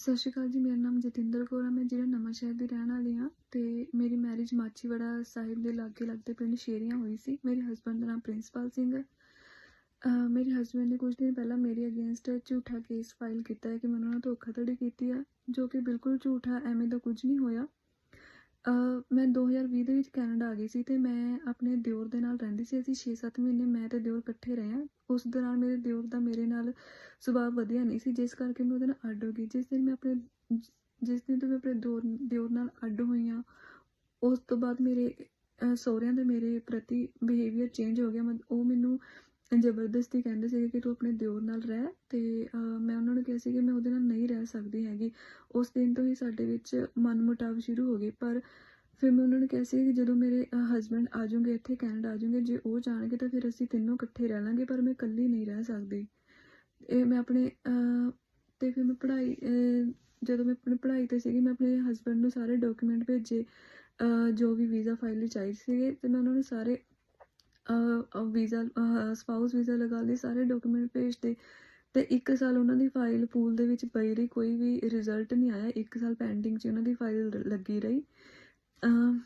ਸਤਿ ਸ਼੍ਰੀ ਅਕਾਲ ਜੀ, ਮੇਰਾ ਨਾਮ ਜਤਿੰਦਰ ਕੌਰ ਹੈ ਮੈਂ ਜਿਹੜਾ ਨਵਾਂ ਸ਼ਹਿਰ ਦੀ ਰਹਿਣ ਵਾਲੀ ਹਾਂ ਤੇ ਮੇਰੀ ਮੈਰਿਜ ਮਾਚੀਵਾੜਾ ਸਾਹਿਬ ਦੇ ਲਾਗੇ ਲੱਗਦੇ ਪਿੰਡ ਸ਼ੇਰੀਆਂ ਹੋਈ ਸੀ। ਮੇਰੇ ਹਸਬੰਡ ਦਾ ਨਾਮ ਪ੍ਰਿੰਸਪਾਲ ਸਿੰਘ ਹੈ। ਮੇਰੇ ਹਸਬੰਡ ਨੇ ਕੁਝ ਦਿਨ ਪਹਿਲਾਂ ਮੇਰੇ ਅਗੇਂਸਟ ਝੂਠਾ ਕੇਸ ਫਾਈਲ ਕੀਤਾ ਹੈ ਕਿ ਮੈਂ ਉਹਨਾਂ ਨਾਲ ਧੋਖਾਧੜੀ ਕੀਤੀ ਹੈ, ਜੋ ਕਿ ਬਿਲਕੁਲ ਝੂਠਾ, ਐਵੇਂ ਦਾ ਕੁਝ ਨਹੀਂ ਹੋਇਆ। ਮੈਂ 2020 ਦੇ ਵਿੱਚ ਕੈਨੇਡਾ ਆ ਗਈ ਸੀ ਤੇ ਮੈਂ ਆਪਣੇ ਦਿਓਰ ਦੇ ਨਾਲ ਰਹਿੰਦੀ ਸੀ। ਅਸੀਂ 6-7 ਮਹੀਨੇ ਮੈਂ ਤੇ ਦਿਓਰ ਇਕੱਠੇ ਰਹੇ ਹਾਂ। ਉਸ ਦੌਰਾਨ ਮੇਰੇ ਦਿਓਰ ਦਾ ਮੇਰੇ ਨਾਲ ਸੁਭਾਅ ਵਧੀਆ ਨਹੀਂ ਸੀ, ਜਿਸ ਕਰਕੇ ਮੈਂ ਉਹਦੇ ਨਾਲ ਅੱਡ ਹੋ ਗਈ। ਜਿਸ ਦਿਨ ਮੈਂ ਆਪਣੇ ਜਿਸ ਦਿਨ ਤੋਂ ਮੈਂ ਆਪਣੇ ਦਿਓਰ ਦਿਓਰ ਨਾਲ ਅੱਡ ਹੋਈ ਹਾਂ, ਉਸ ਤੋਂ ਬਾਅਦ ਮੇਰੇ ਸਹੁਰਿਆਂ ਦੇ ਮੇਰੇ ਪ੍ਰਤੀ ਬਿਹੇਵੀਅਰ ਚੇਂਜ ਹੋ ਗਿਆ। ਮਤ- ਉਹ ਮੈਨੂੰ ਜ਼ਬਰਦਸਤੀ ਕਹਿੰਦੇ ਸੀਗੇ ਕਿ ਤੂੰ ਆਪਣੇ ਦਿਓਰ ਨਾਲ ਰਹਿ ਤੇ ਮੈਂ ਉਹਨਾਂ ਨੂੰ ਕਿਹਾ ਸੀ ਕਿ ਮੈਂ ਉਹਦੇ ਨਾਲ ਨਹੀਂ ਰਹਿ ਸਕਦੀ ਹੈਗੀ। ਉਸ ਦਿਨ ਤੋਂ ਹੀ ਸਾਡੇ ਵਿੱਚ ਮਨਮੁਟਾਵ ਸ਼ੁਰੂ ਹੋ ਗਏ। ਪਰ ਫਿਰ ਮੈਂ ਉਹਨਾਂ ਨੂੰ ਕਿਹਾ ਸੀ ਕਿ ਜਦੋਂ ਮੇਰੇ ਹਸਬੰਡ ਆ ਜਾਣਗੇ ਇੱਥੇ ਕੈਨੇਡਾ ਆ ਜਾਣਗੇ ਜੇ ਉਹ ਜਾਣਗੇ ਤਾਂ ਫਿਰ ਅਸੀਂ ਤਿੰਨੋਂ ਇਕੱਠੇ ਰਹਿ ਲਾਂਗੇ ਪਰ ਮੈਂ ਇਕੱਲੀ ਨਹੀਂ ਰਹਿ ਸਕਦੀ। ਇਹ ਮੈਂ ਆਪਣੇ ਅਹ, ਤੇ ਫਿਰ ਮੈਂ ਪੜ੍ਹਾਈ ਜਦੋਂ ਮੈਂ ਆਪਣੀ ਪੜ੍ਹਾਈ ਤੇ ਸੀਗੀ ਮੈਂ ਆਪਣੇ ਹਸਬੰਡ ਨੂੰ ਸਾਰੇ ਡਾਕੂਮੈਂਟ ਭੇਜੇ ਜੋ ਵੀ ਵੀਜ਼ਾ ਫਾਈਲ ਲਈ ਚਾਹੀਦੇ ਸੀਗੇ ਤੇ ਮੈਂ ਉਹਨਾਂ ਨੂੰ ਸਾਰੇ ਵੀਜ਼ਾ ਸਪਾਊਸ ਵੀਜ਼ਾ ਲਗਾ ਲਈ ਸਾਰੇ ਡਾਕੂਮੈਂਟ ਭੇਜਦੇ ਤੇ ਇੱਕ ਸਾਲ ਉਹਨਾਂ ਦੀ ਫਾਈਲ ਪੂਲ ਦੇ ਵਿੱਚ ਪਈ ਰਹੀ ਕੋਈ ਵੀ ਰਿਜ਼ਲਟ ਨਹੀਂ ਆਇਆ। ਇੱਕ ਸਾਲ ਪੈਂਡਿੰਗ 'ਚ ਉਹਨਾਂ ਦੀ ਫਾਈਲ ਲੱਗੀ ਰਹੀ। ਅਹ,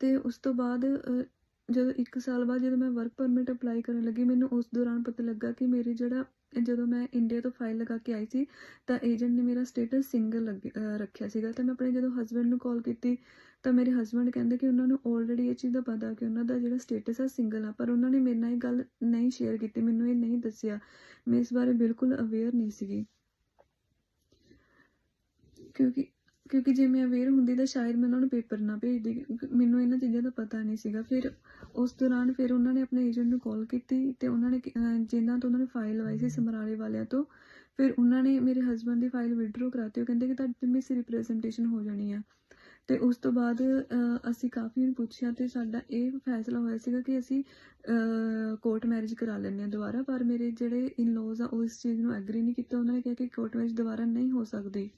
ਤੇ ਉਸ ਤੋਂ ਬਾਅਦ ਜਦੋਂ ਇੱਕ ਸਾਲ ਬਾਅਦ ਜਦੋਂ ਮੈਂ ਵਰਕ ਪਰਮਿਟ ਅਪਲਾਈ ਕਰਨ ਲੱਗੀ ਮੈਨੂੰ ਉਸ ਦੌਰਾਨ ਪਤਾ ਲੱਗਾ ਕਿ ਮੇਰੀ ਜਿਹੜਾ ਜਦੋਂ ਮੈਂ ਇੰਡੀਆ ਤੋਂ ਫਾਈਲ ਲਗਾ ਕੇ ਆਈ ਸੀ, ਤਾਂ ਏਜੰਟ ਨੇ ਮੇਰਾ ਸਟੇਟਸ ਸਿੰਗਲ ਰੱਖਿਆ ਸੀਗਾ। ਤਾਂ ਮੈਂ ਆਪਣੇ ਜਦੋਂ ਹਸਬੰਡ ਨੂੰ ਕਾਲ ਕੀਤੀ, ਤਾਂ ਮੇਰੇ ਹਸਬੰਡ ਕਹਿੰਦੇ ਕਿ ਉਹਨਾਂ ਨੂੰ ਆਲਰੇਡੀ ਇਹ ਚੀਜ਼ ਦਾ ਪਤਾ ਕਿ ਉਹਨਾਂ ਦਾ ਜਿਹੜਾ ਸਟੇਟਸ ਆ ਸਿੰਗਲ ਆ। ਪਰ ਉਹਨਾਂ ਨੇ ਮੇਰੇ ਨਾਲ ਇਹ ਗੱਲ ਨਹੀਂ ਸ਼ੇਅਰ ਕੀਤੀ, ਮੈਨੂੰ ਇਹ ਨਹੀਂ ਦੱਸਿਆ। ਮੈਂ ਇਸ ਬਾਰੇ ਬਿਲਕੁਲ ਅਵੇਅਰ ਨਹੀਂ ਸੀਗੀ। ਕਿਉਂਕਿ ਕਿਉਂਕਿ ਜੇ ਮੈਂ ਅਵੇਅਰ ਹੁੰਦੀ ਤਾਂ ਸ਼ਾਇਦ ਮੈਂ ਉਹਨਾਂ ਨੂੰ ਪੇਪਰ ਨਾ ਭੇਜਦੀ, ਕਿਉਂਕਿ ਮੈਨੂੰ ਇਹਨਾਂ ਚੀਜ਼ਾਂ ਦਾ ਪਤਾ ਨਹੀਂ ਸੀਗਾ। ਫਿਰ ਉਸ ਦੌਰਾਨ ਫਿਰ ਉਹਨਾਂ ਨੇ ਆਪਣੇ ਏਜੰਟ ਨੂੰ ਕਾਲ ਕੀਤੀ ਤੇ ਉਹਨਾਂ ਨੇ ਕਿ- ਜਿਨ੍ਹਾਂ ਤੋਂ ਉਹਨਾਂ ਨੇ ਫਾਈਲ ਲਵਾਈ ਸੀ ਸਮਰਾਲੇ ਵਾਲਿਆਂ ਤੋਂ, ਫਿਰ ਉਹਨਾਂ ਨੇ ਮੇਰੇ ਹਸਬੰਡ ਦੀ ਫਾਈਲ ਵਿਡਰੋ ਕਰਾਤੀ। ਉਹ ਕਹਿੰਦੇ ਕਿ ਤੁਹਾਡੀ ਮਿਸ ਰਿਪਰੈਜ਼ੈਂਟੇਸ਼ਨ ਹੋ ਜਾਣੀ ਆ। ਤੇ ਉਸ ਤੋਂ ਬਾਅਦ ਅਸੀਂ ਕਾਫੀ ਨੂੰ ਪੁੱਛਿਆ ਤੇ ਸਾਡਾ ਇਹ ਫੈਸਲਾ ਹੋਇਆ ਸੀਗਾ ਕਿ ਅਸੀਂ ਕੋਰਟ ਮੈਰਿਜ ਕਰਾ ਲੈਂਦੇ ਹਾਂ ਦੁਬਾਰਾ। ਪਰ ਮੇਰੇ ਜਿਹੜੇ ਇਨ-ਲॉज ਆ, ਉਹ ਇਸ ਚੀਜ਼ ਨੂੰ ਐਗਰੀ ਨਹੀਂ ਕੀਤਾ। ਉਹਨਾਂ ਨੇ ਕਿਹਾ ਕਿ ਕੋਰਟ ਮੈਰਿਜ ਦੁਬਾਰਾ ਨਹੀਂ ਹੋ ਸਕਦੀ।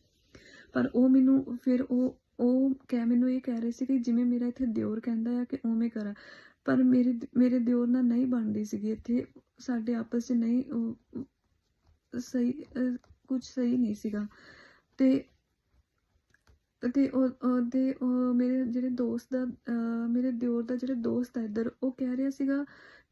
ਪਰ ਉਹ ਮੈਨੂੰ, ਫਿਰ ਉਹ ਉਹ ਕਹਿ, ਮੈਨੂੰ ਇਹ ਕਹਿ ਰਹੇ ਸੀ ਕਿ ਜਿਵੇਂ ਮੇਰਾ ਇੱਥੇ ਦਿਓਰ ਕਹਿੰਦਾ ਆ ਕਿ ਉਵੇਂ ਕਰਾਂ। ਪਰ ਮੇਰੇ ਮੇਰੇ ਦਿਓਰ ਨਾਲ ਨਹੀਂ ਬਣਦੀ ਸੀਗੀ। ਇੱਥੇ ਸਾਡੇ ਆਪਸ 'ਚ ਨਹੀਂ ਸਹੀ ਕੁਝ ਸਹੀ ਨਹੀਂ ਸੀਗਾ। ਤੇ ਤੇ ਉਹਦੇ ਮੇਰੇ ਜਿਹੜੇ ਦੋਸਤ ਦਾ ਮੇਰੇ ਦਿਓਰ ਦਾ ਜਿਹੜੇ ਦੋਸਤ ਹੈ ਇੱਧਰ, ਉਹ ਕਹਿ ਰਿਹਾ ਸੀਗਾ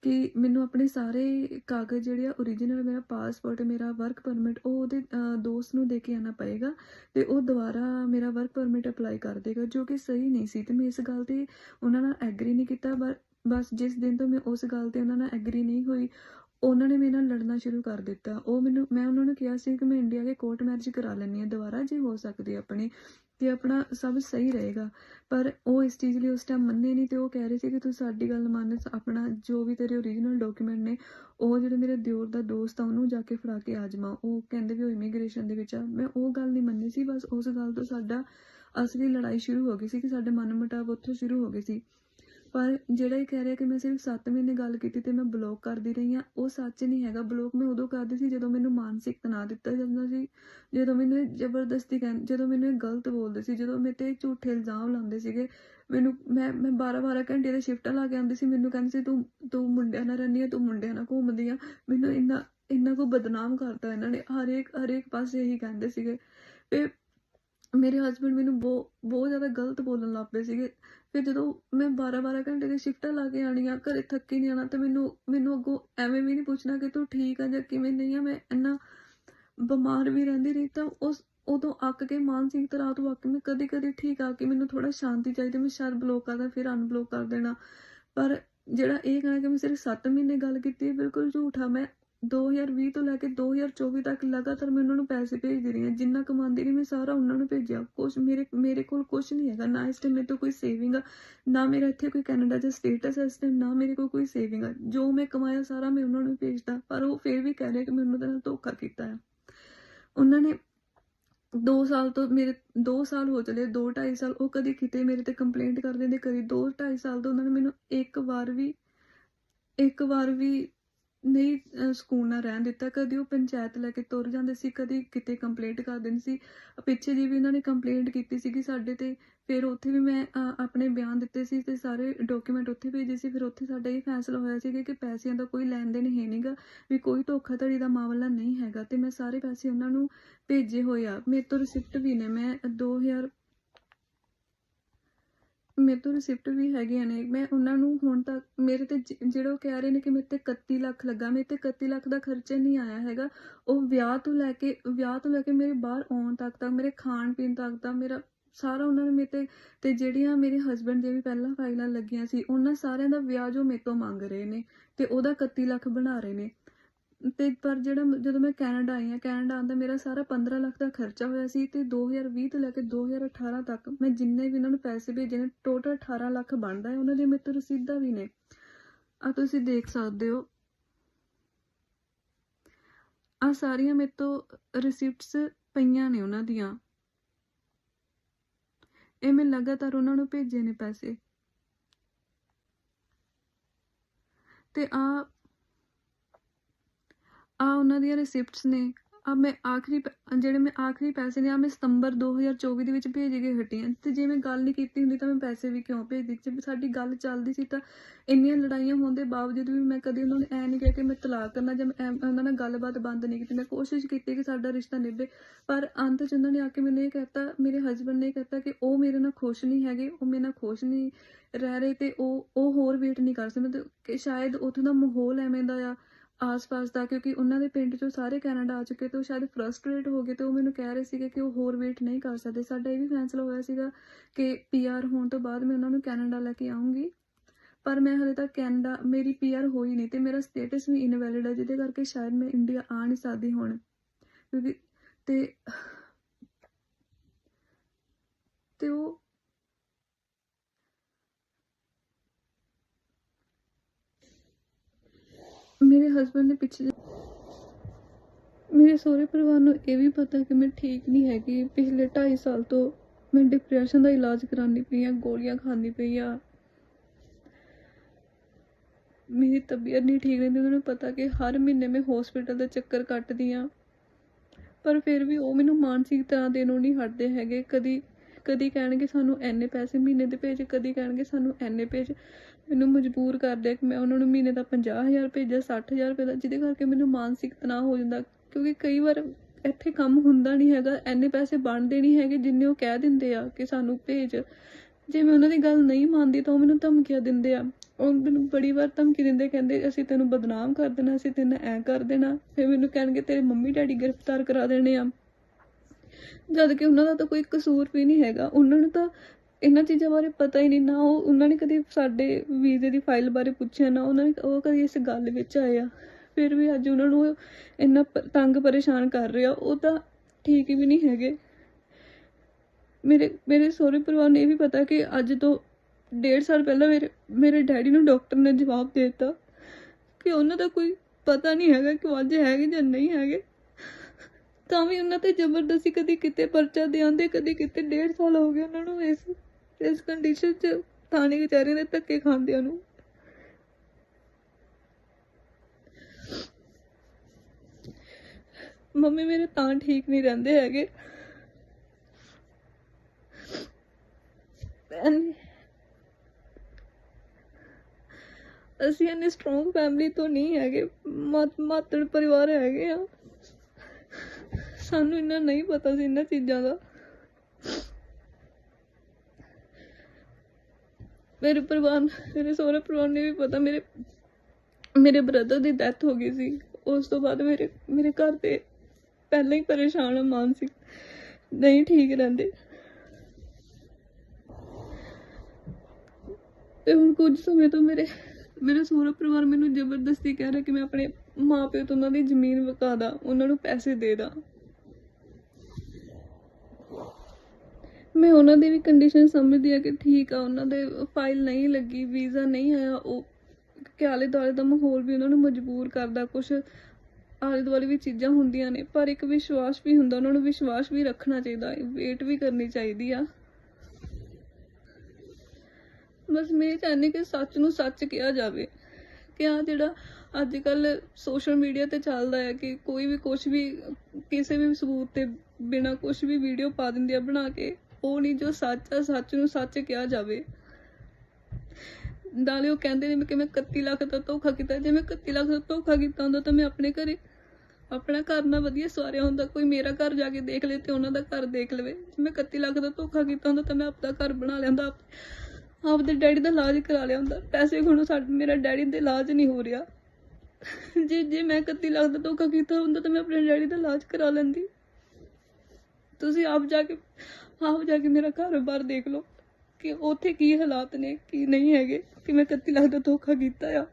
ਕਿ ਮੈਨੂੰ ਆਪਣੇ ਸਾਰੇ ਕਾਗਜ਼ ਜਿਹੜੇ ਆ ਓਰੀਜਨਲ ਮੇਰਾ ਪਾਸਪੋਰਟ ਮੇਰਾ ਵਰਕ ਪਰਮਿਟ ਉਹ ਉਹਦੇ ਦੋਸਤ ਨੂੰ ਦੇ ਕੇ ਆਣਾ ਪਏਗਾ ਤੇ ਉਹ ਦੁਬਾਰਾ ਮੇਰਾ ਵਰਕ ਪਰਮਿਟ ਅਪਲਾਈ ਕਰ ਦੇਗਾ, ਜੋ ਕਿ ਸਹੀ ਨਹੀਂ ਸੀ ਤੇ ਮੈਂ ਇਸ ਗੱਲ ਤੇ ਉਹਨਾਂ ਨਾਲ ਐਗਰੀ ਨਹੀਂ ਕੀਤਾ, ਬਸ ਜਿਸ ਦਿਨ ਤੋਂ ਮੈਂ ਉਸ ਗੱਲ ਤੇ ਉਹਨਾਂ ਨਾਲ ਐਗਰੀ ਨਹੀਂ ਹੋਈ, ਉਹਨਾਂ ਨੇ ਮੇਰੇ ਨਾਲ ਲੜਨਾ ਸ਼ੁਰੂ ਕਰ ਦਿੱਤਾ। ਉਹ ਮੈਨੂੰ, ਮੈਂ ਉਹਨਾਂ ਨੂੰ ਕਿਹਾ ਸੀ ਕਿ ਮੈਂ ਇੰਡੀਆ ਦੇ ਕੋਰਟ ਮੈਰਿਜ ਕਰਾ ਲੈਂਦੀ ਹਾਂ, ਦੁਬਾਰਾ ਜੇ ਹੋ ਸਕਦੀ ਆਪਣੀ। ਤੇ ਆਪਣਾ ਸਭ ਸਹੀ ਰਹੇਗਾ। ਪਰ ਉਹ ਇਸ ਚੀਜ਼ ਲਈ ਉਸ ਟਾਈਮ ਮੰਨੇ ਨਹੀਂ ਤੇ ਉਹ ਕਹਿ ਰਹੇ ਸੀ ਕਿ ਤੂੰ ਸਾਡੀ ਗੱਲ ਮੰਨ, ਆਪਣਾ ਜੋ ਵੀ ਤੇਰੇ ਓਰੀਜਨਲ ਡਾਕੂਮੈਂਟ ਨੇ, ਉਹ ਜਿਹੜੇ ਮੇਰੇ ਦਿਓਰ ਦਾ ਦੋਸਤ ਆ, ਉਹਨੂੰ ਜਾ ਕੇ ਫੜਾ ਕੇ ਆ ਜਾਵਾਂ। ਉਹ ਕਹਿੰਦੇ ਵੀ ਉਹ ਇਮੀਗ੍ਰੇਸ਼ਨ ਦੇ ਵਿੱਚ ਆ। ਮੈਂ ਉਹ ਗੱਲ ਨਹੀਂ ਮੰਨੀ ਸੀ, ਬਸ ਉਸ ਗੱਲ ਤੋਂ ਸਾਡਾ ਅਸਲੀ ਲੜਾਈ ਸ਼ੁਰੂ ਹੋ ਗਈ ਸੀ ਕਿ ਸਾਡੇ ਮਨ ਮੁਟਾਵ ਉੱਥੋਂ ਸ਼ੁਰੂ ਹੋ ਗਏ ਸੀ। ਪਰ ਜਿਹੜਾ ਇਹ ਕਹਿ ਰਿਹਾ ਕਿ ਮੈਂ ਸਿਰਫ 7 ਮਹੀਨੇ ਗੱਲ ਕੀਤੀ ਤੇ ਮੈਂ ਬਲੌਕ ਕਰਦੀ ਰਹੀ ਹਾਂ, ਉਹ ਸੱਚ ਨਹੀਂ ਹੈਗਾ। ਬਲੌਕ ਮੈਂ ਉਦੋਂ ਕਰਦੀ ਸੀ ਜਦੋਂ ਮੈਨੂੰ ਮਾਨਸਿਕ ਤਣਾਅ ਦਿੱਤਾ ਜਾਂਦਾ ਸੀ, ਜਦੋਂ ਮੈਨੂੰ ਜ਼ਬਰਦਸਤੀ ਕਹਿੰ, ਜਦੋਂ ਮੈਨੂੰ ਇਹ ਗਲਤ ਬੋਲਦੇ ਸੀ, ਜਦੋਂ ਮੇਰੇ ਤੇ ਝੂਠੇ ਇਲਜ਼ਾਮ ਲਾਉਂਦੇ ਸੀਗੇ। ਮੈਨੂੰ, ਮੈਂ ਮੈਂ 12 12 ਘੰਟੇ ਦੇ ਸ਼ਿਫਟਾਂ ਲਾ ਕੇ ਆਉਂਦੀ ਸੀ, ਮੈਨੂੰ ਕਹਿੰਦੇ ਸੀ, ਤੂੰ ਤੂੰ ਮੁੰਡਿਆਂ ਨਾਲ ਰਹਿੰਦੀ ਆ, ਤੂੰ ਮੁੰਡਿਆਂ ਨਾਲ ਘੁੰਮਦੀ ਆ। ਮੈਨੂੰ ਇੰਨਾ ਇੰਨਾ ਕੋ ਬਦਨਾਮ ਕਰਤਾ ਇਹਨਾਂ ਨੇ। ਹਰੇਕ ਹਰੇਕ ਪਾਸੇ ਇਹੀ ਕਹਿੰਦੇ ਸੀਗੇ। ਤੇ ਮੇਰੇ ਹਸਬੰਡ ਮੈਨੂੰ ਬਹੁਤ ਬਹੁਤ ਜ਼ਿਆਦਾ ਗਲਤ ਬੋਲਣ ਲੱਗ ਪਏ ਸੀਗੇ। ਫਿਰ ਜਦੋਂ ਮੈਂ 12 12 ਘੰਟੇ ਦੀ ਸ਼ਿਫਟਾਂ ਲਾ ਕੇ ਆਣੀਆਂ ਘਰੇ ਥੱਕੀ ਨਹੀਂ ਆਣਾ ਤੇ ਮੈਨੂੰ ਮੈਨੂੰ ਅੱਗੋਂ ਐਵੇਂ ਵੀ ਨਹੀਂ ਪੁੱਛਣਾ ਕਿ ਤੂੰ ਠੀਕ ਆ ਜਾਂ ਕਿਵੇਂ ਨਹੀਂ ਆ, ਮੈਂ ਇੰਨਾ ਬਿਮਾਰ ਵੀ ਰਹਿੰਦੀ ਰਹੀ ਤਾਂ ਉਸ, ਉਦੋਂ ਅੱਕ ਕੇ ਮਾਨਸਿਕ ਤਰ੍ਹਾਂ ਤੋਂ ਅੱਕ ਕੇ ਮੈਂ ਕਦੇ ਕਦੇ ਠੀਕ ਆ ਕੇ ਮੈਨੂੰ ਥੋੜਾ ਸ਼ਾਂਤੀ ਚਾਹੀਦੀ, ਮੈਂ ਸ਼ਾਇਦ ਬਲੌਕ ਕਰਦਾ ਫਿਰ ਅਨਬਲੌਕ ਕਰ ਦੇਣਾ। ਪਰ ਜਿਹੜਾ ਇਹ ਕਹਿਣਾ ਕਿ ਮੈਂ ਸਿਰਫ 7 ਮਹੀਨੇ ਗੱਲ ਕੀਤੀ ਹੈ, ਬਿਲਕੁਲ ਝੂਠਾ ਮੈਂ 2020 ਤੋਂ ਲੈ ਕੇ 2024 ਤੱਕ ਲਗਾਤਾਰ ਮੈਂ ਉਹਨਾਂ ਨੂੰ ਪੈਸੇ ਭੇਜਦੀ ਰਹੀ ਹਾਂ। ਜਿੰਨਾ ਕਮਾਉਂਦੀ ਰਹੀ, ਮੈਂ ਸਾਰਾ ਉਹਨਾਂ ਨੂੰ ਭੇਜਿਆ। ਕੁਛ ਮੇਰੇ ਮੇਰੇ ਕੋਲ ਕੁਝ ਨਹੀਂ ਹੈਗਾ। ਨਾ ਇਸ ਟਾਈਮ ਮੇਰੇ ਤੋਂ ਕੋਈ ਸੇਵਿੰਗ ਆ, ਨਾ ਮੇਰਾ ਇੱਥੇ ਕੋਈ ਕੈਨੇਡਾ 'ਚ ਸਟੇਟਸ ਹੈ ਇਸ ਟਾਈਮ ਨਾ ਮੇਰੇ ਕੋਲ ਕੋਈ ਸੇਵਿੰਗ ਆ। ਜੋ ਮੈਂ ਕਮਾਇਆ, ਸਾਰਾ ਮੈਂ ਉਹਨਾਂ ਨੂੰ ਭੇਜਦਾ ਪਰ ਉਹ ਫਿਰ ਵੀ ਕਹਿ ਰਿਹਾ ਕਿ ਮੈਂ ਉਹਨਾਂ ਦੇ ਨਾਲ ਧੋਖਾ ਕੀਤਾ ਹੈ ਉਹਨਾਂ ਨੇ 2 ਸਾਲ ਤੋਂ ਮੇਰੇ 2 ਸਾਲ ਹੋ ਚਲੇ 2 2.5 ਸਾਲ ਉਹ ਕਦੀ ਕਿਤੇ ਮੇਰੇ ਤੇ ਕੰਪਲੇਂਟ ਕਰ ਦਿੰਦੇ ਕਦੀ 2 2.5 ਸਾਲ ਤੋਂ ਉਹਨਾਂ ਨੇ ਮੈਨੂੰ ਇੱਕ ਵਾਰ ਵੀ, ਇੱਕ ਵਾਰ ਵੀ ਨਹੀਂ ਸਕੂਨ ਨਾਲ ਰਹਿਣ ਦਿੱਤਾ। ਕਦੀ ਉਹ ਪੰਚਾਇਤ ਲੈ ਕੇ ਤੁਰ ਜਾਂਦੇ ਸੀ, ਕਦੀ ਕਿਤੇ ਕੰਪਲੇਂਟ ਕਰ ਦਿੰਦੇ ਸੀ। ਪਿੱਛੇ ਜੀ ਵੀ ਇਹਨਾਂ ਨੇ ਕੰਪਲੇਂਟ ਕੀਤੀ ਸੀਗੀ ਸਾਡੇ ਤੇ। ਫਿਰ ਉੱਥੇ ਵੀ ਮੈਂ ਆਪਣੇ ਬਿਆਨ ਦਿੱਤੇ ਸੀ ਤੇ ਸਾਰੇ ਡਾਕੂਮੈਂਟ ਉੱਥੇ ਭੇਜੇ ਸੀ। ਫਿਰ ਉੱਥੇ ਸਾਡਾ ਇਹ ਫੈਸਲਾ ਹੋਇਆ ਸੀ ਕਿ ਪੈਸਿਆਂ ਦਾ ਕੋਈ ਲੈਣ ਦੇਣ ਹੈ ਨਹੀਂਗਾ ਵੀ ਕੋਈ ਧੋਖਾਧੜੀ ਦਾ ਮਾਮਲਾ ਨਹੀਂ ਹੈਗਾ। ਤੇ ਮੈਂ ਸਾਰੇ ਪੈਸੇ ਉਹਨਾਂ ਨੂੰ ਭੇਜੇ ਹੋਏ ਆ। ਮੇਰੇ ਤੋਂ ਰਿਸਿਪਟ ਵੀ ਨੇ। ਮੈਂ 2000 ਮੇਰੇ ਤੋਂ ਰਿਸਿਪਟ ਵੀ ਹੈਗੀਆਂ ਨੇ। ਮੈਂ ਉਹਨਾਂ ਨੂੰ ਹੁਣ ਤੱਕ ਮੇਰੇ ਤੇ ਜ- ਜਿਹੜਾ ਉਹ ਕਹਿ ਰਹੇ ਨੇ ਕਿ ਮੇਰੇ ਤੇ 31 ਲੱਖ ਲੱਗਾ, ਮੇਰੇ ਤੇ 31 ਲੱਖ ਦਾ ਖਰਚਾ ਨਹੀਂ ਆਇਆ ਹੈਗਾ। ਉਹ ਵਿਆਹ ਤੋਂ ਲੈ ਕੇ, ਵਿਆਹ ਤੋਂ ਲੈ ਕੇ ਮੇਰੇ ਬਾਹਰ ਆਉਣ ਤੱਕ ਤੱਕ ਮੇਰੇ ਖਾਣ ਪੀਣ ਤੱਕ ਦਾ ਮੇਰਾ ਸਾਰਾ ਉਹਨਾਂ ਨੇ ਮੇਰੇ ਤੇ ਤੇ ਜਿਹੜੀਆਂ ਮੇਰੇ ਹਸਬੰਡ ਦੀਆਂ ਵੀ ਪਹਿਲਾਂ ਫਾਈਲਾਂ ਲੱਗੀਆਂ ਸੀ, ਉਹਨਾਂ ਸਾਰਿਆਂ ਦਾ ਵਿਆਜ ਉਹ ਮੇਰੇ ਤੋਂ ਮੰਗ ਰਹੇ ਨੇ, ਤੇ ਉਹਦਾ 31 ਲੱਖ ਬਣਾ ਰਹੇ ਨੇ। ਤੇ ਪਰ ਜਿਹੜਾ ਜਦੋਂ ਮੈਂ ਕੈਨੇਡਾ ਆਈ ਹਾਂ, ਕੈਨੇਡਾ ਆਉਣ ਮੇਰਾ ਸਾਰਾ 15 ਲੱਖ ਦਾ ਖਰਚਾ ਹੋਇਆ ਸੀ ਤੇ 2020 ਤੋਂ ਲੈ ਕੇ 2018 ਤੱਕ ਮੈਂ ਜਿੰਨੇ ਵੀ ਇਹਨਾਂ ਨੂੰ ਪੈਸੇ ਭੇਜੇ ਨੇ ਟੋਟਲ 18 ਲੱਖ ਬਣਦਾ ਹੈ। ਉਹਨਾਂ ਦੀ ਮੇਰੇ ਤੋਂ ਰਸੀਦਾਂ ਵੀ ਨੇ। ਆ ਤੁਸੀਂ ਦੇਖ ਸਕਦੇ ਹੋ। ਆ ਸਾਰੀਆਂ ਮੇਰੇ ਤੋਂ ਰਿਸਿਪਟਸ ਪਈਆਂ ਨੇ ਉਹਨਾਂ ਦੀਆਂ। ਇਹ ਮੈਂ ਲਗਾਤਾਰ ਉਹਨਾਂ ਨੂੰ ਭੇਜੇ ਨੇ ਪੈਸੇ। ਤੇ ਆ ਆ ਉਹਨਾਂ ਦੀਆਂ ਰਿਸਿਪਟਸ ਨੇ। ਆ ਮੈਂ ਆਖਰੀ ਪ- ਜਿਹੜੇ ਮੈਂ ਆਖਰੀ ਪੈਸੇ ਨੇ, ਆ ਮੈਂ ਸਤੰਬਰ 2024 ਦੇ ਵਿੱਚ ਭੇਜ ਕੇ ਹਟੀ ਹਾਂ ਤੇ ਜੇ ਮੈਂ ਗੱਲ ਨਹੀਂ ਕੀਤੀ ਹੁੰਦੀ ਤਾਂ ਮੈਂ ਪੈਸੇ ਵੀ ਕਿਉਂ ਭੇਜਦੀ? ਜੇ ਸਾਡੀ ਗੱਲ ਚੱਲਦੀ ਸੀ ਤਾਂ ਇੰਨੀਆਂ ਲੜਾਈਆਂ ਹੋਣ ਦੇ ਬਾਵਜੂਦ ਵੀ ਮੈਂ ਕਦੇ ਉਹਨਾਂ ਨੂੰ ਐ ਨਹੀਂ ਕਿਹਾ ਕਿ ਮੈਂ ਤਲਾਕ ਕਰਨਾ ਜਾਂ ਉਹਨਾਂ ਨਾਲ ਗੱਲਬਾਤ ਬੰਦ ਨਹੀਂ ਕੀਤੀ। ਮੈਂ ਕੋਸ਼ਿਸ਼ ਕੀਤੀ ਕਿ ਸਾਡਾ ਰਿਸ਼ਤਾ ਨਿਭੇ, ਪਰ ਅੰਤ 'ਚ ਉਹਨਾਂ ਨੇ ਆ ਕੇ ਮੈਨੂੰ ਇਹ ਕਹਿਤਾ, ਮੇਰੇ ਹਸਬੰਡ ਨੇ ਇਹ ਕਹਿਤਾ ਕਿ ਉਹ ਮੇਰੇ ਨਾਲ ਖੁਸ਼ ਨਹੀਂ ਹੈਗੇ, ਉਹ ਮੇਰੇ ਨਾਲ ਖੁਸ਼ ਨਹੀਂ ਰਹਿ ਰਹੇ ਤੇ ਉਹ ਉਹ ਹੋਰ ਵੇਟ ਨਹੀਂ ਕਰ ਸਕਦੇ। ਕਿ ਸ਼ਾਇਦ ਉੱਥੋਂ ਦਾ ਮਾਹੌਲ ਐਵੇਂ ਦਾ ਆ ਆਸ-ਪਾਸ ਦਾ, ਕਿਉਂਕਿ ਉਹਨਾਂ ਦੇ ਪਿੰਡ 'ਚੋਂ ਸਾਰੇ ਕੈਨੇਡਾ ਆ ਚੁੱਕੇ ਤੇ ਉਹ ਸ਼ਾਇਦ ਫਰਸਟ੍ਰੇਟ ਹੋ ਗਏ ਤੇ ਉਹ ਮੈਨੂੰ ਕਹਿ ਰਹੇ ਸੀਗੇ ਕਿ ਉਹ ਹੋਰ ਵੇਟ ਨਹੀਂ ਕਰ ਸਕਦੇ। ਸਾਡਾ ਇਹ ਵੀ ਫੈਸਲਾ ਹੋਇਆ ਸੀਗਾ ਕਿ ਪੀਆਰ ਹੋਣ ਤੋਂ ਬਾਅਦ ਮੈਂ ਉਹਨਾਂ ਨੂੰ ਕੈਨੇਡਾ ਲੈ ਕੇ ਆਉਂਗੀ ਪਰ ਮੈਂ ਹਲੇ ਤੱਕ ਕੈਨੇਡਾ, ਮੇਰੀ ਪੀਆਰ ਹੋਈ ਨਹੀਂ ਤੇ ਮੇਰਾ ਸਟੇਟਸ ਵੀ ਇਨਵੈਲਿਡ ਹੈ ਜਿਹਦੇ ਕਰਕੇ ਸ਼ਾਇਦ ਮੈਂ ਇੰਡੀਆ ਆ ਨਹੀਂ ਸਕਦੀ ਹੁਣ। ਕਿਉਂਕਿ ਤੇ ਤੇ ਉਹ ਮੇਰੇ ਹਸਬੰਡ ਨੇ ਪਿੱਛੇ ਮੇਰੇ ਸਹੁਰੇ ਪਰਿਵਾਰ ਨੂੰ ਇਹ ਵੀ ਪਤਾ ਕਿ ਮੈਂ ਠੀਕ ਨਹੀਂ ਹੈਗੀ। ਪਿਛਲੇ 2.5 ਸਾਲ ਤੋਂ ਮੈਂ ਡਿਪਰੈਸ਼ਨ ਦਾ ਇਲਾਜ ਕਰਾਉਂਦੀ ਪਈ ਆ ਗੋਲੀਆਂ ਖਾਂਦੀ ਪਈ ਆ ਮੇਰੀ ਤਬੀਅਤ ਨਹੀਂ ਠੀਕ ਰਹਿੰਦੀ ਉਹਨਾਂ ਨੂੰ ਪਤਾ ਕਿ ਹਰ ਮਹੀਨੇ ਮੈਂ ਹਸਪੀਟਲ ਦਾ ਚੱਕਰ ਕੱਟਦੀ ਆ ਪਰ ਫਿਰ ਵੀ ਉਹ ਮੈਨੂੰ ਮਾਨਸਿਕ ਤਰ੍ਹਾਂ ਦੇ ਨੂੰ ਨਹੀਂ ਹਟਦੇ ਹੈਗੇ। ਕਦੀ ਕਦੀ ਕਹਿਣਗੇ ਸਾਨੂੰ ਐਨੇ ਪੈਸੇ ਮਹੀਨੇ ਦੇ ਭੇਜ, ਕਦੀ ਕਹਿਣਗੇ ਸਾਨੂੰ ਐਨੇ ਭੇਜ। ਮੈਨੂੰ ਮਜਬੂਰ ਕਰਦੇ ਕਿ ਮੈਂ ਉਹਨਾਂ ਨੂੰ ਮਹੀਨੇ ਦਾ 50000 ਭੇਜਾਂ 60000 ਰੁਪਏ ਦਾ, ਜਿਹਦੇ ਕਰਕੇ ਮੈਨੂੰ ਮਾਨਸਿਕ ਤਣਾਅ ਹੋ ਜਾਂਦਾ। ਕਿਉਂਕਿ ਕਈ ਵਾਰ ਇੱਥੇ ਕੰਮ ਹੁੰਦਾ ਨਹੀਂ ਹੈਗਾ ਐਨੇ ਪੈਸੇ ਬਣਦੇ ਨਹੀਂ ਹੈਗੇ ਜਿੰਨੇ ਉਹ ਕਹਿ ਦਿੰਦੇ ਆ ਕਿ ਸਾਨੂੰ ਭੇਜ। ਜੇ ਮੈਂ ਉਹਨਾਂ ਦੀ ਗੱਲ ਨਹੀਂ ਮੰਨਦੀ ਤਾਂ ਉਹ ਮੈਨੂੰ ਧਮਕੀਆਂ ਦਿੰਦੇ ਆ। ਉਹ ਮੈਨੂੰ ਬੜੀ ਵਾਰ ਧਮਕੀ ਦਿੰਦੇ, ਕਹਿੰਦੇ ਅਸੀਂ ਤੈਨੂੰ ਬਦਨਾਮ ਕਰ ਦੇਣਾ, ਅਸੀਂ ਤੈਨੂੰ ਐ ਕਰ ਦੇਣਾ। ਫਿਰ ਮੈਨੂੰ ਕਹਿਣਗੇ, ਤੇਰੇ ਮੰਮੀ ਡੈਡੀ ਗ੍ਰਿਫਤਾਰ ਕਰਾ ਦੇਣੇ ਆ। ਜਦ ਕਿ ਉਹਨਾਂ ਦਾ ਤਾਂ ਕੋਈ ਕਸੂਰ ਵੀ ਨਹੀਂ ਹੈਗਾ। ਉਹਨਾਂ ਨੂੰ ਤਾਂ ਇਹਨਾਂ ਚੀਜ਼ਾਂ ਬਾਰੇ ਪਤਾ ਹੀ ਨਹੀਂ, ਨਾ ਉਹ, ਉਹਨਾਂ ਨੇ ਕਦੇ ਸਾਡੇ ਵੀਜ਼ੇ ਦੀ ਫਾਈਲ ਬਾਰੇ ਪੁੱਛਿਆ, ਨਾ ਉਹਨਾਂ ਨੇ, ਉਹ ਕਦੇ ਇਸ ਗੱਲ ਵਿੱਚ ਆਇਆ ਫਿਰ ਵੀ ਅੱਜ ਉਹਨਾਂ ਨੂੰ ਇੰਨਾ ਤੰਗ ਪਰੇਸ਼ਾਨ ਕਰ ਰਿਹਾ ਉਹ ਤਾਂ ਠੀਕ ਵੀ ਨਹੀਂ ਹੈਗੇ। ਮੇਰੇ ਮੇਰੇ ਸਹੁਰੇ ਪਰਿਵਾਰ ਨੂੰ ਇਹ ਵੀ ਪਤਾ ਕਿ ਅੱਜ ਤੋਂ ਡੇਢ ਸਾਲ ਪਹਿਲਾਂ ਮੇਰੇ ਮੇਰੇ ਡੈਡੀ ਨੂੰ ਡਾਕਟਰ ਨੇ ਜਵਾਬ ਦੇ ਦਿੱਤਾ ਕਿ ਉਹਨਾਂ ਦਾ ਕੋਈ ਪਤਾ ਨਹੀਂ ਹੈਗਾ ਕਿ ਉਹ ਅੱਜ ਹੈਗੇ ਜਾਂ ਨਹੀਂ ਹੈਗੇ। ਤਾਂ ਵੀ ਉਹਨਾਂ ਤੇ ਜ਼ਬਰਦਸਤੀ ਕਦੀ ਕਿਤੇ ਪਰਚਾ ਦੇ ਆਂਦੇ ਕਦੀ ਕਿਤੇ ਡੇਢ ਸਾਲ ਹੋ ਗਏ ਉਹਨਾਂ ਨੂੰ ਇਸ ਇਸ ਕੰਡੀਸ਼ਨ 'ਚ ਥਾਣੇ ਕਚਹਿਰੀ ਦੇ ਧੱਕੇ ਖਾਂਦਿਆਂ ਨੂੰ। ਮੰਮੀ ਮੇਰੇ ਤਾਂ ਠੀਕ ਨਹੀਂ ਰਹਿੰਦੇ ਹੈਗੇ। ਅਸੀਂ ਇੰਨੇ ਸਟਰੋਂਗ ਫੈਮਿਲੀ ਤੋਂ ਨਹੀਂ ਹੈਗੇ। ਮਾਤ ਮਾਤੜ ਪਰਿਵਾਰ ਹੈਗੇ ਆ। ਸਾਨੂੰ ਇੰਨਾ ਨਹੀਂ ਪਤਾ ਸੀ ਇਹਨਾਂ ਚੀਜ਼ਾਂ ਦਾ। ਮੇਰੇ ਪਰਿਵਾਰ ਮੇਰੇ ਸਹੁਰੇ ਪਰਿਵਾਰ ਨੇ ਵੀ ਪਤਾ, ਮੇਰੇ ਮੇਰੇ ਬ੍ਰਦਰ ਦੀ ਡੈਥ ਹੋ ਗਈ ਸੀ। ਉਸ ਤੋਂ ਬਾਅਦ ਮੇਰੇ ਮੇਰੇ ਘਰ ਦੇ ਪਹਿਲਾਂ ਹੀ ਪਰੇਸ਼ਾਨ ਆ, ਮਾਨਸਿਕ। ਨਹੀਂ ਠੀਕ ਰਹਿੰਦੇ। ਤੇ ਹੁਣ ਕੁਝ ਸਮੇਂ ਤੋਂ ਮੇਰੇ ਮੇਰੇ ਸਹੁਰਾ ਪਰਿਵਾਰ ਮੈਨੂੰ ਜ਼ਬਰਦਸਤੀ ਕਹਿ ਰਿਹਾ ਕਿ ਮੈਂ ਆਪਣੇ ਮਾਪਿਓ ਤੋਂ ਉਹਨਾਂ ਦੀ ਜ਼ਮੀਨ ਵਿਕਾ ਦਾਂ, ਉਹਨਾਂ ਨੂੰ ਪੈਸੇ ਦੇ ਦਾਂ। ਮੈਂ ਉਹਨਾਂ ਦੀ ਵੀ ਕੰਡੀਸ਼ਨ ਸਮਝਦੀ ਆ ਕਿ ਠੀਕ ਆ, ਉਹਨਾਂ ਦੇ ਫਾਈਲ ਨਹੀਂ ਲੱਗੀ ਵੀਜ਼ਾ ਨਹੀਂ ਆਇਆ, ਉਹ ਕਿ ਆਲੇ ਦੁਆਲੇ ਦਾ ਮਾਹੌਲ ਵੀ ਉਹਨਾਂ ਨੂੰ ਮਜਬੂਰ ਕਰਦਾ ਕੁਝ ਆਲੇ ਦੁਆਲੇ ਵੀ ਚੀਜ਼ਾਂ ਹੁੰਦੀਆਂ ਨੇ, ਪਰ ਇੱਕ ਵਿਸ਼ਵਾਸ ਵੀ ਹੁੰਦਾ, ਉਹਨਾਂ ਨੂੰ ਵਿਸ਼ਵਾਸ ਵੀ ਰੱਖਣਾ ਚਾਹੀਦਾ ਵੇਟ ਵੀ ਕਰਨੀ ਚਾਹੀਦੀ ਆ। ਬਸ ਮੈਂ ਇਹ ਚਾਹੁੰਦੀ ਕਿ ਸੱਚ ਨੂੰ ਸੱਚ ਕਿਹਾ ਜਾਵੇ, ਕਿ ਆ ਜਿਹੜਾ ਅੱਜ ਕੱਲ ਸੋਸ਼ਲ ਮੀਡੀਆ ਤੇ ਚੱਲਦਾ ਹੈ ਕਿ ਕੋਈ ਵੀ ਕੁਝ ਵੀ, ਕਿਸੇ ਵੀ ਸਬੂਤ ਤੇ ਬਿਨਾ ਕੁਝ ਵੀ ਵੀਡੀਓ ਪਾ ਦਿੰਦੇ ਆ ਬਣਾ ਕੇ ਉਹ ਨਹੀਂ ਜੋ ਸੱਚ ਆ, ਸੱਚ ਨੂੰ ਸੱਚ ਕਿਹਾ ਜਾਵੇ। ਨਾਲੇ ਉਹ ਕਹਿੰਦੇ ਨੇ ਕਿ ਮੈਂ 31 ਲੱਖ ਦਾ ਧੋਖਾ ਕੀਤਾ। ਜੇ ਮੈਂ 31 ਲੱਖ ਦਾ ਧੋਖਾ ਕੀਤਾ ਹੁੰਦਾ ਤਾਂ ਮੈਂ ਆਪਣੇ ਘਰੇ, ਆਪਣਾ ਘਰ ਨਾ ਵਧੀਆ ਸਵਾਰਿਆ ਹੁੰਦਾ। ਕੋਈ ਮੇਰਾ ਘਰ ਜਾ ਕੇ ਦੇਖ ਲੇ ਤੇ ਉਹਨਾਂ ਦਾ ਘਰ ਦੇਖ ਲਵੇ। ਜੇ ਮੈਂ 31 ਲੱਖ ਦਾ ਧੋਖਾ ਕੀਤਾ ਹੁੰਦਾ ਤਾਂ ਮੈਂ ਆਪਦਾ ਘਰ ਬਣਾ ਲਿਆਂਦਾ ਆਪਦੇ ਡੈਡੀ ਦਾ ਇਲਾਜ ਕਰਾ ਲਿਆ ਹੁੰਦਾ। ਪੈਸੇ ਕੋਲੋਂ ਸਾਡਾ ਮੇਰਾ ਡੈਡੀ ਦਾ ਇਲਾਜ ਨਹੀਂ ਹੋ ਰਿਹਾ। ਜੇ ਜੇ ਮੈਂ 31 ਲੱਖ ਦਾ ਧੋਖਾ ਕੀਤਾ ਹੁੰਦਾ ਤਾਂ ਮੈਂ ਆਪਣੇ ਡੈਡੀ ਦਾ ਇਲਾਜ ਕਰਾ ਲੈਂਦੀ। ਤੁਸੀਂ ਆਪ ਜਾ ਕੇ ਆਪ ਜਾ ਕੇ ਮੇਰਾ ਘਰ-ਬਾਰ ਦੇਖ ਲਓ ਕਿ ਉੱਥੇ ਕੀ ਹਾਲਾਤ ਨੇ, ਕੀ ਨਹੀਂ ਹੈਗੇ, ਕਿ ਮੈਂ 31 ਲੱਖ ਦਾ ਧੋਖਾ ਕੀਤਾ ਆ।